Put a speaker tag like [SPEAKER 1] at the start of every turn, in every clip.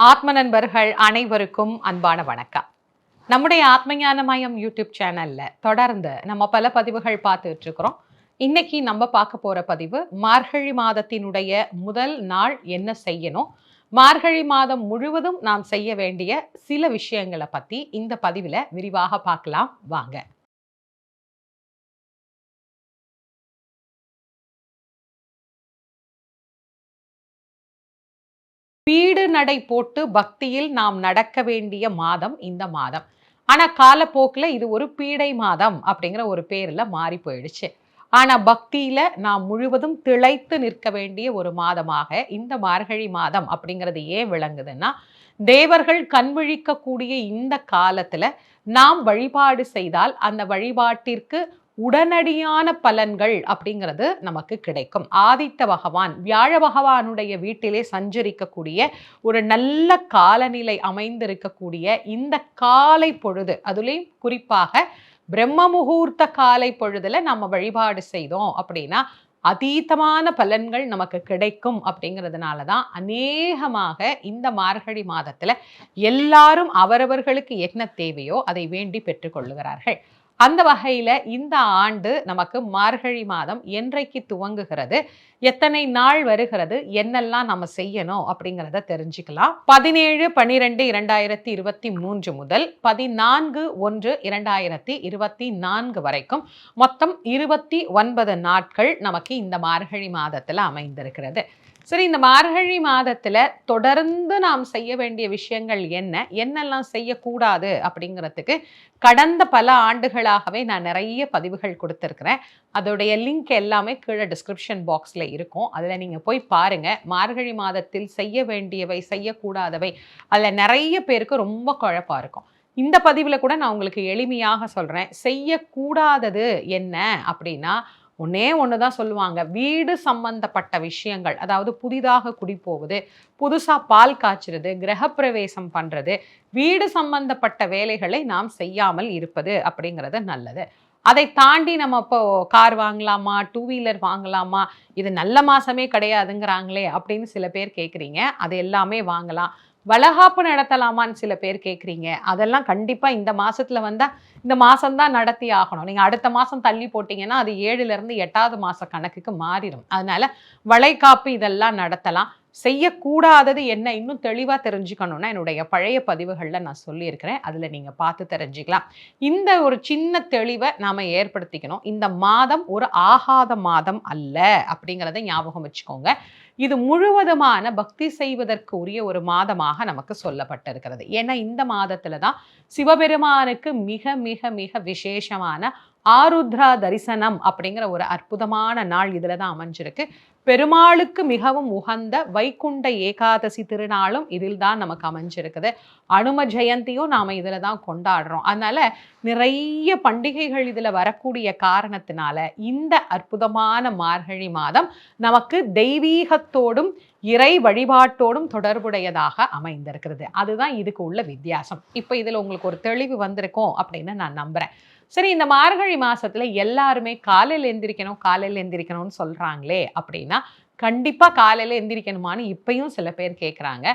[SPEAKER 1] ஆத்ம நண்பர்கள் அனைவருக்கும் அன்பான வணக்கம். நம்முடைய ஆத்மஞான மயம் யூடியூப் சேனல்ல தொடர்ந்து நம்ம பல பதிவுகள் பார்த்துட்டு இருக்கிறோம். இன்னைக்கு நம்ம பார்க்க போற பதிவு மார்கழி மாதத்தினுடைய முதல் நாள் என்ன செய்யணும்? மார்கழி மாதம் முழுவதும் நாம் செய்ய வேண்டிய சில விஷயங்களை பத்தி இந்த பதிவில் விரிவாக பார்க்கலாம். வாங்க. பீடு நடை போட்டு பக்தியில் நாம் நடக்க வேண்டிய மாதம் இந்த மாதம். ஆனால் காலப்போக்கில் இது ஒரு பீடை மாதம் அப்படிங்கிற ஒரு பேரில் மாறி போயிடுச்சு. ஆனால் பக்தியில் நாம் முழுவதும் திளைத்து நிற்க வேண்டிய ஒரு மாதமாக இந்த மார்கழி மாதம் அப்படிங்கிறது ஏன் விளங்குதுன்னா தேவர்கள் கண்விழிக்கக்கூடிய இந்த காலத்தில் நாம் வழிபாடு செய்தால் அந்த வழிபாட்டிற்கு உடனடியான பலன்கள் அப்படிங்கிறது நமக்கு கிடைக்கும். ஆதித்த பகவான் வியாழ பகவானுடைய வீட்டிலே சஞ்சரிக்கக்கூடிய ஒரு நல்ல காலநிலை அமைந்திருக்கக்கூடிய இந்த காலை பொழுது அதுலேயும் குறிப்பாக பிரம்ம முகூர்த்த காலை பொழுதுல நம்ம வழிபாடு செய்தோம் அப்படின்னா அதீதமான பலன்கள் நமக்கு கிடைக்கும் அப்படிங்கிறதுனால தான் அநேகமாக இந்த மார்கழி மாதத்தில் எல்லாரும் அவரவர்களுக்கு என்ன தேவையோ அதை வேண்டி பெற்றுக்கொள்ளுகிறார்கள் அந்த வகையில் இந்த ஆண்டு நமக்கு மார்கழி மாதம் என்றைக்கு துவங்குகிறது எத்தனை நாள் வருகிறது என்னெல்லாம் நம்ம செய்யணும் அப்படிங்கிறத தெரிஞ்சுக்கலாம். பதினேழு பன்னிரெண்டு இரண்டாயிரத்தி இருபத்தி மூன்று முதல் பதினான்கு ஒன்று இரண்டாயிரத்தி இருபத்தி நான்கு வரைக்கும் மொத்தம் இருபத்தி ஒன்பது நாட்கள் நமக்கு இந்த மார்கழி மாதத்தில் அமைந்திருக்கிறது. சரி இந்த மார்கழி மாதத்துல தொடர்ந்து நாம் செய்ய வேண்டிய விஷயங்கள் என்ன என்னெல்லாம் செய்யக்கூடாது அப்படிங்கிறதுக்கு கடந்த பல ஆண்டுகளாகவே நான் நிறைய பதிவுகள் கொடுத்துருக்குறேன். அதோடைய லிங்க் எல்லாமே கீழே டிஸ்கிரிப்ஷன் பாக்ஸில் இருக்கும். அதில் நீங்கள் போய் பாருங்கள் மார்கழி மாதத்தில் செய்ய வேண்டியவை செய்யக்கூடாதவை அதில் நிறைய பேருக்கு ரொம்ப குழப்பாக இருக்கும். இந்த பதிவில் கூட நான் உங்களுக்கு எளிமையாக சொல்கிறேன் செய்யக்கூடாதது என்ன அப்படின்னா ஒன்னே ஒன்று தான் சொல்லுவாங்க. வீடு சம்பந்தப்பட்ட விஷயங்கள் அதாவது புதிதாக குடி போகுது புதுசாக பால் காய்ச்சிறது கிரகப்பிரவேசம் பண்ணுறது வீடு சம்பந்தப்பட்ட வேலைகளை நாம் செய்யாமல் இருப்பது அப்படிங்கிறது நல்லது. அதை தாண்டி நம்ம இப்போ கார் வாங்கலாமா டூ வீலர் வாங்கலாமா இது நல்ல மாசமே கிடையாதுங்கிறாங்களே அப்படின்னு சில பேர் கேட்குறீங்க அது எல்லாமே வாங்கலாம். வளகாப்பு நடத்தலாமான்னு சில பேர் கேட்குறீங்க அதெல்லாம் கண்டிப்பாக இந்த மாதத்தில் வந்தால் இந்த மாதம்தான் நடத்தி ஆகணும். நீங்கள் அடுத்த மாதம் தள்ளி போட்டிங்கன்னா அது ஏழுலேருந்து எட்டாவது மாத கணக்குக்கு மாறிடும். அதனால் வளைகாப்பு இதெல்லாம் நடத்தலாம். செய்யக்கூடாதது என்ன? இன்னும் தெளிவாக தெரிஞ்சுக்கணும்னா என்னுடைய பழைய பதிவுகளில் நான் சொல்லியிருக்கிறேன். அதில் நீங்கள் பார்த்து தெரிஞ்சுக்கலாம். இந்த ஒரு சின்ன தெளிவை நாம் ஏற்படுத்திக்கணும். இந்த மாதம் ஒரு ஆகாத மாதம் அல்ல அப்படிங்கிறத ஞாபகம் வச்சுக்கோங்க. இது முழுவதுமான பக்தி செய்வதற்கு உரிய ஒரு மாதமாக நமக்கு சொல்லப்பட்டிருக்கிறது. ஏன்னா இந்த மாதத்தில் தான் சிவபெருமானுக்கு மிக மிக மிக விசேஷமான ஆருத்ரா தரிசனம் அப்படிங்கிற ஒரு அற்புதமான நாள் இதில் தான் அமைஞ்சிருக்கு. பெருமாளுக்கு மிகவும் உகந்த வைகுண்ட ஏகாதசி திருநாளும் இதில் தான் நமக்கு அமைஞ்சிருக்குது. அனும ஜெயந்தியும் நாம் இதில் தான் கொண்டாடுறோம். அதனால் நிறைய பண்டிகைகள் இதில் வரக்கூடிய காரணத்தினால இந்த அற்புதமான மார்கழி மாதம் நமக்கு தெய்வீகத்தோடும் இறை வழிபாட்டோடும் தொடர்புடையதாக அமைந்திருக்கிறது. அதுதான் இதுக்கு உள்ள வித்தியாசம். இப்போ இதில் உங்களுக்கு ஒரு தெளிவு வந்திருக்கும் அப்படின்னு நான் நம்புகிறேன் சரி இந்த மார்கழி மாசத்துல எல்லாருமே காலையில் எந்திரிக்கணும் காலையில் எந்திரிக்கணும்னு சொல்றாங்களே அப்படின்னா கண்டிப்பா காலையில எந்திரிக்கணுமான்னு இப்பயும் சில பேர் கேட்குறாங்க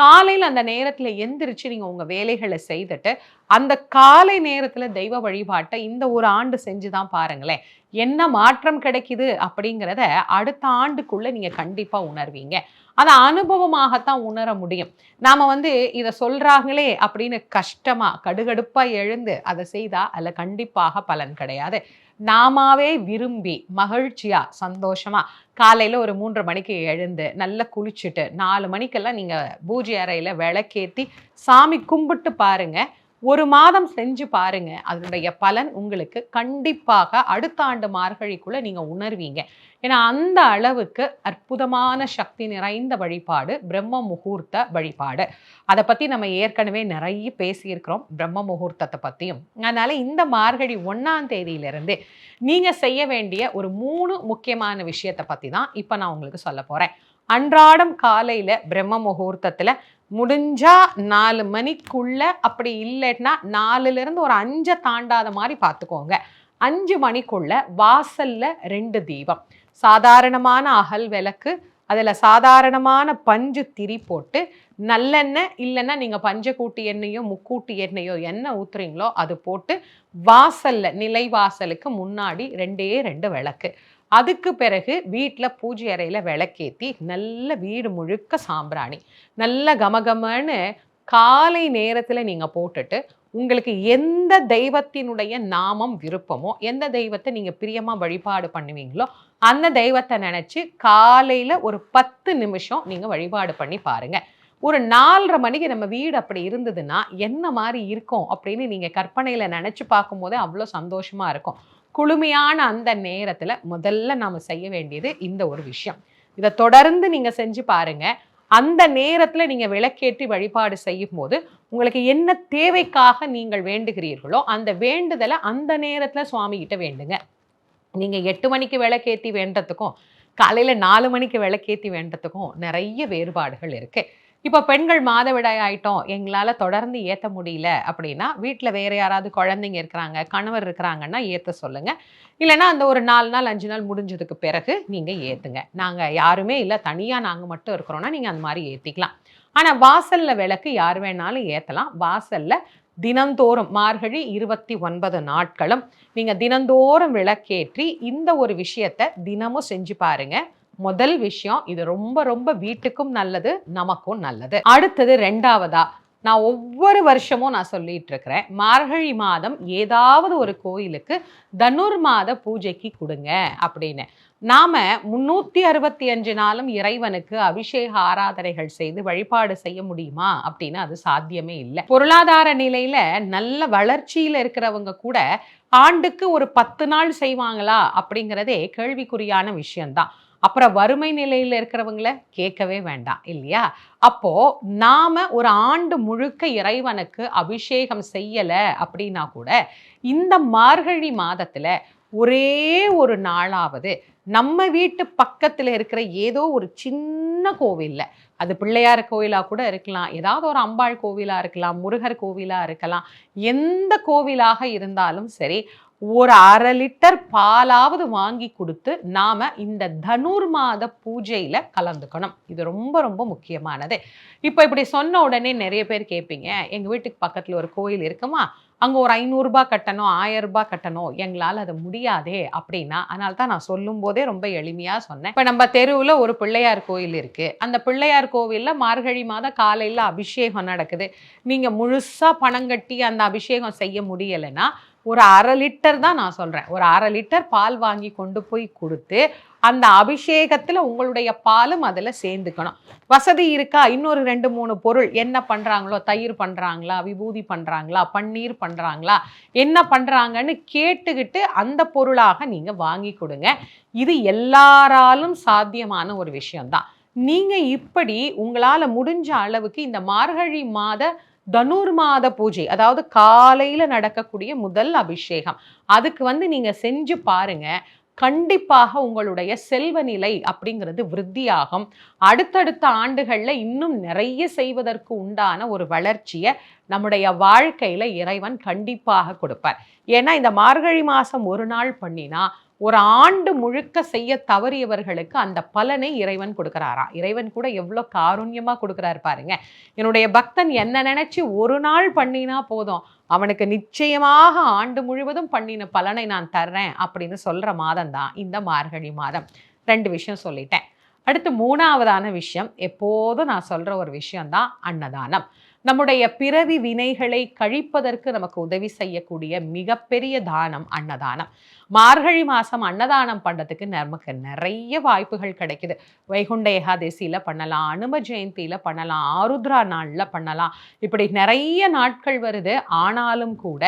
[SPEAKER 1] காலையில் அந்த நேரத்தில் எந்திரிச்சு நீங்கள் உங்கள் வேலைகளை செய்துட்டு அந்த காலை நேரத்தில் தெய்வ வழிபாட்டை இந்த ஒரு ஆண்டு செஞ்சு தான் பாருங்களேன். என்ன மாற்றம் கிடைக்குது அப்படிங்கிறத அடுத்த ஆண்டுக்குள்ளே நீங்கள் கண்டிப்பாக உணர்வீங்க. அதை அனுபவமாகத்தான் உணர முடியும். நாம் வந்து இதை சொல்கிறாங்களே அப்படின்னு கஷ்டமாக கடுகடுப்பாக எழுந்து அதை செய்தால் அதில் கண்டிப்பாக பலன் கிடையாது. நாமாவே விரும்பி மகிழ்ச்சியாக சந்தோஷமாக காலையில் ஒரு மூன்று மணிக்கு எழுந்து நல்லா குளிச்சுட்டு நாலு மணிக்கெல்லாம் நீங்கள் பூஜை அறையில் விளக்கேற்றி சாமி கும்பிட்டு பாருங்கள் ஒரு மாதம் செஞ்சு பாருங்க. அதனுடைய பலன் உங்களுக்கு கண்டிப்பாக அடுத்த ஆண்டு மார்கழிக்குள்ள நீங்க உணர்வீங்க. ஏன்னா அந்த அளவுக்கு அற்புதமான சக்தி நிறைந்த வழிபாடு பிரம்ம முகூர்த்த வழிபாடு. அதை பத்தி நம்ம ஏற்கனவே நிறைய பேசியிருக்கிறோம் பிரம்ம முகூர்த்தத்தை பத்தியும். அதனால இந்த மார்கழி ஒன்னாம் தேதியிலிருந்து நீங்க செய்ய வேண்டிய ஒரு மூணு முக்கியமான விஷயத்தை பத்தி தான் இப்போ நான் உங்களுக்கு சொல்ல போறேன். அன்றாடம் காலையில் பிரம்ம முகூர்த்தத்தில் முடிஞ்சா நாலு மணிக்குள்ள அப்படி இல்லைன்னா நாலுலேருந்து ஒரு அஞ்சை தாண்டாத மாதிரி பார்த்துக்கோங்க. அஞ்சு மணிக்குள்ள வாசல்ல ரெண்டு தீபம். சாதாரணமான அகல் விளக்கு அதில் சாதாரணமான பஞ்சு திரி போட்டு நல்லெண்ணெய் இல்லைன்னா நீங்கள் பஞ்சக்கூட்டி எண்ணெயோ முக்கூட்டி எண்ணெயோ எண்ணெய் ஊற்றுறீங்களோ அது போட்டு வாசலில் நிலை வாசலுக்கு முன்னாடி ரெண்டே ரெண்டு விளக்கு. அதுக்கு பிறகு வீட்டில் பூஜை அறையில் விளக்கேற்றி நல்ல வீடு முழுக்க சாம்பிராணி. நல்ல கமகமன்னு காலை நேரத்தில் நீங்கள் போட்டுட்டு உங்களுக்கு எந்த தெய்வத்தினுடைய நாமம் விருப்பமோ எந்த தெய்வத்தை நீங்கள் பிரியமாக வழிபாடு பண்ணுவீங்களோ அந்த தெய்வத்தை நினச்சி காலையில் ஒரு பத்து நிமிஷம் நீங்கள் வழிபாடு பண்ணி பாருங்கள் ஒரு நாலரை மணிக்கு நம்ம வீடு அப்படி இருந்ததுன்னா என்ன மாதிரி இருக்கும் அப்படின்னு நீங்கள் கற்பனையில் நினச்சி பார்க்கும்போதே அவ்வளோ சந்தோஷமாக இருக்கும். குளுமையான அந்த நேரத்தில் முதல்ல நாம் செய்ய வேண்டியது இந்த ஒரு விஷயம். இதை தொடர்ந்து நீங்கள் செஞ்சு பாருங்கள் அந்த நேரத்தில் நீங்கள் விளக்கேற்றி வழிபாடு செய்யும் போது உங்களுக்கு என்ன தேவைக்காக நீங்கள் வேண்டுகிறீர்களோ அந்த வேண்டுதலை அந்த நேரத்தில் சுவாமிகிட்ட வேண்டுங்க. நீங்கள் எட்டு மணிக்கு விளக்கேற்றி வேண்டத்துக்கும் காலையில் நாலு மணிக்கு விளக்கேற்றி வேண்டத்துக்கும் நிறைய வேறுபாடுகள் இருக்குது இப்போ பெண்கள் மாதவிடாய் ஆயிட்டோம் எங்களால் தொடர்ந்து ஏற்ற முடியல அப்படின்னா வீட்டில் வேறு யாராவது குழந்தைங்க இருக்கிறாங்க கணவர் இருக்கிறாங்கன்னா ஏற்ற சொல்லுங்கள் இல்லைன்னா அந்த ஒரு நாலு நாள் அஞ்சு நாள் முடிஞ்சதுக்கு பிறகு நீங்கள் ஏற்றுங்க நாங்கள் யாருமே இல்லை தனியாக நாங்கள் மட்டும் இருக்கிறோன்னா நீங்கள் அந்த மாதிரி ஏற்றிக்கலாம் ஆனால் வாசலில் விளக்கு யார் வேணாலும் ஏற்றலாம் வாசலில் தினந்தோறும் மார்கழி இருபத்தி ஒன்பது நாட்களும் நீங்கள் தினந்தோறும் விளக்கேற்றி இந்த ஒரு விஷயத்தை தினமும் செஞ்சு பாருங்கள் முதல் விஷயம் இது ரொம்ப ரொம்ப வீட்டுக்கும் நல்லது நமக்கும் நல்லது. அடுத்தது ரெண்டாவதா நான் ஒவ்வொரு வருஷமும் நான் சொல்லிட்டு இருக்கிறேன் மார்கழி மாதம் ஏதாவது ஒரு கோயிலுக்கு தனுர் மாத பூஜைக்கு கொடுங்க அப்படின்னு. நாம முன்னூத்தி அறுபத்தி அஞ்சு நாளும் இறைவனுக்கு அபிஷேக ஆராதனைகள் செய்து வழிபாடு செய்ய முடியுமா அப்படின்னு அது சாத்தியமே இல்லை. பொருளாதார நிலையில நல்ல வளர்ச்சியில இருக்கிறவங்க கூட ஆண்டுக்கு ஒரு பத்து நாள் செய்வாங்களா அப்படிங்கிறதே கேள்விக்குறியான விஷயம்தான். அப்புறம் வறுமை நிலையில் இருக்கிறவங்கள கேட்கவே வேண்டாம் இல்லையா? அப்போ நாம ஒரு ஆண்டு முழுக்க இறைவனுக்கு அபிஷேகம் செய்யலை அப்படின்னா கூட இந்த மார்கழி மாதத்தில் ஒரே ஒரு நாளாவது நம்ம வீட்டு பக்கத்தில் இருக்கிற ஏதோ ஒரு சின்ன கோவிலில் அது பிள்ளையார் கோவிலாக கூட இருக்கலாம் ஏதாவது ஒரு அம்பாள் கோவிலாக இருக்கலாம் முருகர் கோவிலாக இருக்கலாம் எந்த கோவிலாக இருந்தாலும் சரி ஒரு அரை லிட்டர் பாலாவது வாங்கி கொடுத்து நாம் இந்த தனுர் மாத பூஜையில் கலந்துக்கணும். இது ரொம்ப ரொம்ப முக்கியமானது. இப்போ இப்படி சொன்ன உடனே நிறைய பேர் கேட்பீங்க எங்கள் வீட்டுக்கு பக்கத்தில் ஒரு கோயில் இருக்குமா? அங்கே ஒரு ஐநூறுரூபா கட்டணும் ஆயரூபா கட்டணும். எங்களால் அது முடியாதே அப்படின்னா அதனால தான் நான் சொல்லும் போதே ரொம்ப எளிமையாக சொன்னேன். இப்போ நம்ம தெருவில் ஒரு பிள்ளையார் கோயில் இருக்குது அந்த பிள்ளையார் கோவிலில் மார்கழி மாதம் காலையில் அபிஷேகம் நடக்குது. நீங்கள் முழுசாக பணம் கட்டி அந்த அபிஷேகம் செய்ய முடியலைன்னா ஒரு அரை லிட்டர் தான் நான் சொல்கிறேன் ஒரு அரை லிட்டர் பால் வாங்கி கொண்டு போய் கொடுத்து அந்த அபிஷேகத்தில் உங்களுடைய பாலும் அதில் சேர்ந்துக்கணும். வசதி இருக்கா? இன்னொரு ரெண்டு மூணு பொருள். என்ன பண்ணுறாங்களோ தயிர் பண்ணுறாங்களா விபூதி பண்ணுறாங்களா பன்னீர் பண்ணுறாங்களா என்ன பண்ணுறாங்கன்னு கேட்டுக்கிட்டு அந்த பொருளாக நீங்கள் வாங்கி கொடுங்க. இது எல்லாராலும் சாத்தியமான ஒரு விஷயம்தான். நீங்கள் இப்படி உங்களால் முடிஞ்ச அளவுக்கு இந்த மார்கழி மாத தனுர் மாத பூஜை அதாவது காலையில் நடக்கக்கூடிய முதல் அபிஷேகம். அதுக்கு வந்து நீங்கள் செஞ்சு பாருங்க. கண்டிப்பாக உங்களுடைய செல்வ நிலை அப்படிங்கிறது விருத்தியாகும். அடுத்தடுத்த ஆண்டுகளில் இன்னும் நிறைய செய்வதற்கு உண்டான ஒரு வளர்ச்சியை நம்முடைய வாழ்க்கையில் இறைவன் கண்டிப்பாக கொடுப்பார். ஏன்னா இந்த மார்கழி மாதம் ஒரு நாள் பண்ணினா ஒரு ஆண்டு முழுக்க செய்ய தவறியவர்களுக்கு அந்த பலனை இறைவன் கொடுக்குறாரா? இறைவன் கூட எவ்வளோ காருண்யமாக கொடுக்குறாரு பாருங்க. என்னுடைய பக்தன் என்ன நினச்சி ஒரு நாள் பண்ணினா போதும். அவனுக்கு நிச்சயமாக ஆண்டு முழுவதும் பண்ணின பலனை நான் தர்றேன் அப்படின்னு சொல்கிற மாதம் தான் இந்த மார்கழி மாதம். ரெண்டு விஷயம் சொல்லிட்டேன். அடுத்து மூணாவதான விஷயம் எப்போதும் நான் சொல்கிற ஒரு விஷயம்தான் அன்னதானம். நம்முடைய பிறவி வினைகளை கழிப்பதற்கு நமக்கு உதவி செய்யக்கூடிய மிகப்பெரிய தானம் அன்னதானம். மார்கழி மாதம் அன்னதானம் பண்ணுறதுக்கு நமக்கு நிறைய வாய்ப்புகள் கிடைக்குது. வைகுண்ட ஏகாதசியில் பண்ணலாம் அனும ஜெயந்தியில் பண்ணலாம் ஆருத்ரா நாளில் பண்ணலாம். இப்படி நிறைய நாட்கள் வருது. ஆனாலும் கூட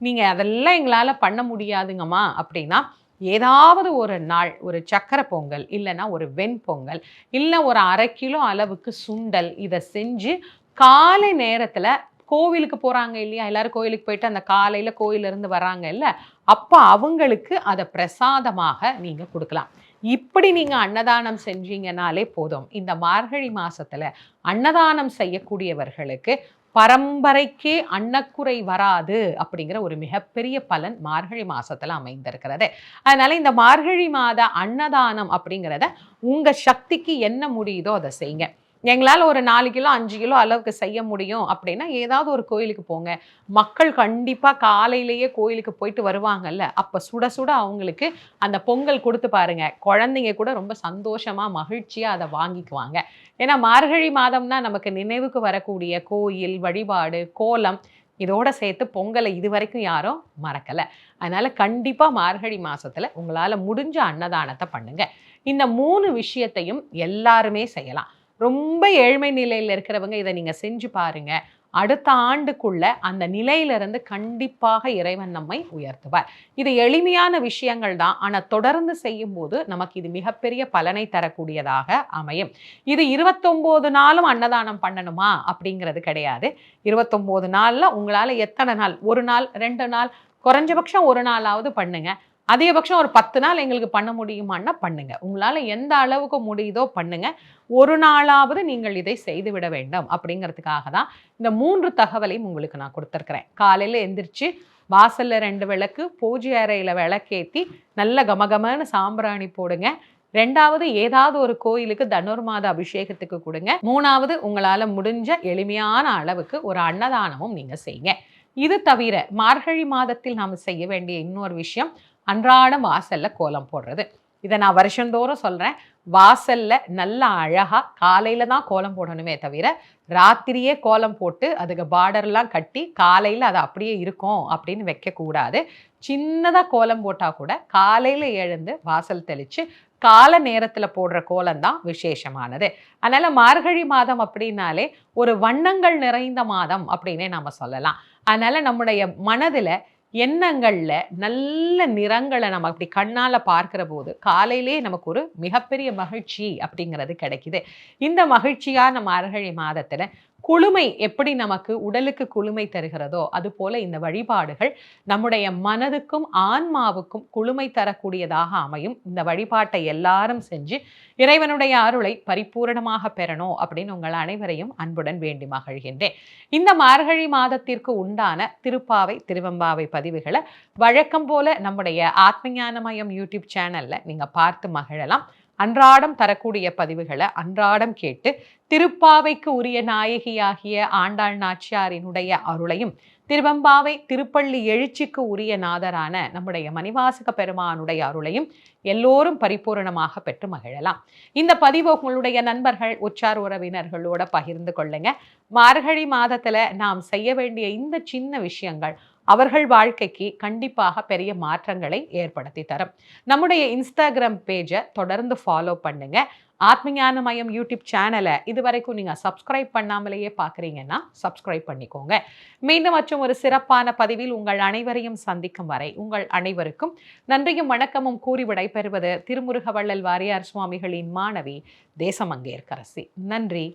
[SPEAKER 1] நீங்கள் அதெல்லாம் எங்களால் பண்ண முடியாதுங்கம்மா அப்படின்னா ஏதாவது ஒரு நாள் ஒரு சக்கரை பொங்கல் இல்லைன்னா ஒரு வெண்பொங்கல் இல்லை ஒரு அரை கிலோ அளவுக்கு சுண்டல் இதை செஞ்சு காலை நேரத்தில் கோவிலுக்கு போகிறாங்க இல்லையா? எல்லாரும் கோயிலுக்கு போயிட்டு அந்த காலையில் கோயிலிருந்து வராங்க இல்லை? அப்போ அவங்களுக்கு அதை பிரசாதமாக நீங்கள் கொடுக்கலாம். இப்படி நீங்கள் அன்னதானம் செஞ்சீங்கனாலே போதும். இந்த மார்கழி மாதத்தில் அன்னதானம் செய்யக்கூடியவர்களுக்கு பரம்பரைக்கே அன்னக்குறை வராது அப்படிங்கிற ஒரு மிகப்பெரிய பலன் மார்கழி மாதத்தில் அமைந்திருக்கிறது. அதனால் இந்த மார்கழி மாத அன்னதானம் அப்படிங்கிறத உங்கள் சக்திக்கு என்ன முடியுதோ அதை செய்யுங்க. எங்களால் ஒரு நாலு கிலோ அஞ்சு கிலோ அளவுக்கு செய்ய முடியும் அப்படின்னா ஏதாவது ஒரு கோயிலுக்கு போங்க. மக்கள் கண்டிப்பாக காலையிலேயே கோயிலுக்கு போயிட்டு வருவாங்கல்ல. அப்போ சுட சுட அவங்களுக்கு அந்த பொங்கல் கொடுத்து பாருங்க. குழந்தைங்க கூட ரொம்ப சந்தோஷமாக மகிழ்ச்சியாக அதை வாங்கிக்குவாங்க. ஏன்னா மார்கழி மாதம்னா நமக்கு நினைவுக்கு வரக்கூடிய கோயில் வழிபாடு கோலம் இதோட சேர்த்து பொங்கலை இது வரைக்கும் யாரும் மறக்கலை. அதனால் கண்டிப்பாக மார்கழி மாதத்தில் உங்களால் முடிஞ்ச அன்னதானத்தை பண்ணுங்கள் இந்த மூணு விஷயத்தையும் எல்லாருமே செய்யலாம். ரொம்ப ஏழ்மை நிலையில் இருக்கிறவங்க இதை நீங்கள் செஞ்சு பாருங்க. அடுத்த ஆண்டுக்குள்ள அந்த நிலையிலிருந்து கண்டிப்பாக இறைவன் நம்மை உயர்த்துவார். இது எளிமையான விஷயங்கள் தான். ஆனால் தொடர்ந்து செய்யும் போது நமக்கு இது மிகப்பெரிய பலனை தரக்கூடியதாக அமையும். இது இருபத்தொம்போது நாளும் அன்னதானம் பண்ணணுமா? அப்படிங்கிறது கிடையாது. இருபத்தொம்போது நாளில் உங்களால் எத்தனை நாள்? ஒரு நாள் ரெண்டு நாள் குறைஞ்சபட்சம் ஒரு நாளாவது பண்ணுங்க. அதிகபட்சம் ஒரு பத்து நாள் எங்களுக்கு பண்ண முடியுமான்னா பண்ணுங்க. உங்களால் எந்த அளவுக்கு முடியுதோ பண்ணுங்க. ஒரு நாளாவது நீங்கள் இதை செய்துவிட வேண்டும் அப்படிங்கிறதுக்காக தான் இந்த மூன்று தகவலையும் உங்களுக்கு நான் கொடுத்துருக்குறேன். காலையில் எந்திரிச்சு வாசலில் ரெண்டு விளக்கு பூஜை அறையில் விளக்கேற்றி நல்ல கமகமன்னு சாம்பிராணி போடுங்க. ரெண்டாவது ஏதாவது ஒரு கோயிலுக்கு தனுர்மாத அபிஷேகத்துக்கு கொடுங்க. மூணாவது உங்களால் முடிஞ்ச எளிமையான அளவுக்கு ஒரு அன்னதானமும் நீங்கள் செய்யுங்க. இது தவிர மார்கழி மாதத்தில் நாம் செய்ய வேண்டிய இன்னொரு விஷயம் அன்றாடம் வாசல்ல கோலம் போடுறது. இதை நான் வருஷந்தோறும் சொல்கிறேன் வாசல்ல நல்லா அழகாக காலையில் தான் கோலம் போடணுமே தவிர ராத்திரியே கோலம் போட்டு அதுக்கு பார்டர்லாம் கட்டி காலையில் அது அப்படியே இருக்கும் அப்படின்னு வைக்கக்கூடாது சின்னதாக கோலம் போட்டால் கூட காலையில் எழுந்து வாசல் தெளித்து கால நேரத்தில் போடுற கோலம் தான் விசேஷமானது. அதனால் மார்கழி மாதம் அப்படின்னாலே ஒரு வண்ணங்கள் நிறைந்த மாதம் அப்படின்னே நம்ம சொல்லலாம். அதனால் நம்முடைய மனதில் எண்ணங்களில் நல்ல நிறங்களை நம்ம அப்படி கண்ணால் பார்க்குற போது காலையிலே நமக்கு ஒரு மிகப்பெரிய மகிழ்ச்சி அப்படிங்கிறது கிடைக்குது. இந்த மகிழ்ச்சியான மார்கழி மாதத்தில் குளுமை எப்படி நமக்கு உடலுக்கு குளுமை தருகிறதோ அது போல இந்த வழிபாடுகள் நம்முடைய மனதுக்கும் ஆன்மாவுக்கும் குளுமை தரக்கூடியதாக அமையும். இந்த வழிபாட்டை எல்லாரும் செஞ்சு இறைவனுடைய அருளை பரிபூரணமாக பெறணும் அப்படின்னு உங்கள் அனைவரையும் அன்புடன் வேண்டி மகிழ்கின்றேன். இந்த மார்கழி மாதத்திற்கு உண்டான திருப்பாவை திருவம்பாவை பதிவுகளை வழக்கம் போல நம்முடைய ஆத்மஞானமயம் யூடியூப் சேனல்ல நீங்க பார்த்து மகிழலாம். அன்றாடம் தரக்கூடிய பதிவுகளை அன்றாடம் கேட்டு திருப்பாவைக்கு உரிய நாயகியாகிய ஆண்டாள் நாச்சியாரினுடைய அருளையும் திருவம்பாவை திருப்பள்ளி எழுச்சிக்கு உரிய நாதரான நம்முடைய மணிவாசக பெருமானுடைய அருளையும் எல்லோரும் பரிபூரணமாக பெற்று மகிழலாம். இந்த பதிவு உங்களுடைய நண்பர்கள் உச்சார் உறவினர்களோட பகிர்ந்து கொள்ளுங்க. மார்கழி மாதத்துல நாம் செய்ய வேண்டிய இந்த சின்ன விஷயங்கள் அவர்கள் வாழ்க்கைக்கு கண்டிப்பாக பெரிய மாற்றங்களை ஏற்படுத்தி தரும். நம்முடைய இன்ஸ்டாகிராம் பேஜை தொடர்ந்து ஃபாலோ பண்ணுங்க. ஆத்மஞான மயம் யூடியூப் சேனலை இது வரைக்கும் நீங்கள் சப்ஸ்கிரைப் பண்ணாமலேயே பார்க்குறீங்கன்னா சப்ஸ்கிரைப் பண்ணிக்கோங்க. மீண்டும் மற்றும் ஒரு சிறப்பான பதிவில் உங்கள் அனைவரையும் சந்திக்கும் வரை உங்கள் அனைவருக்கும் நன்றியும் வணக்கமும் கூறி விடைபெறுவது திருமுருகவள்ளல் வாரியார் சுவாமிகளின் மாணவி தேசமங்கேற்கரசி. நன்றி.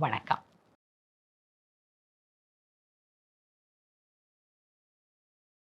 [SPEAKER 1] வணக்கம்.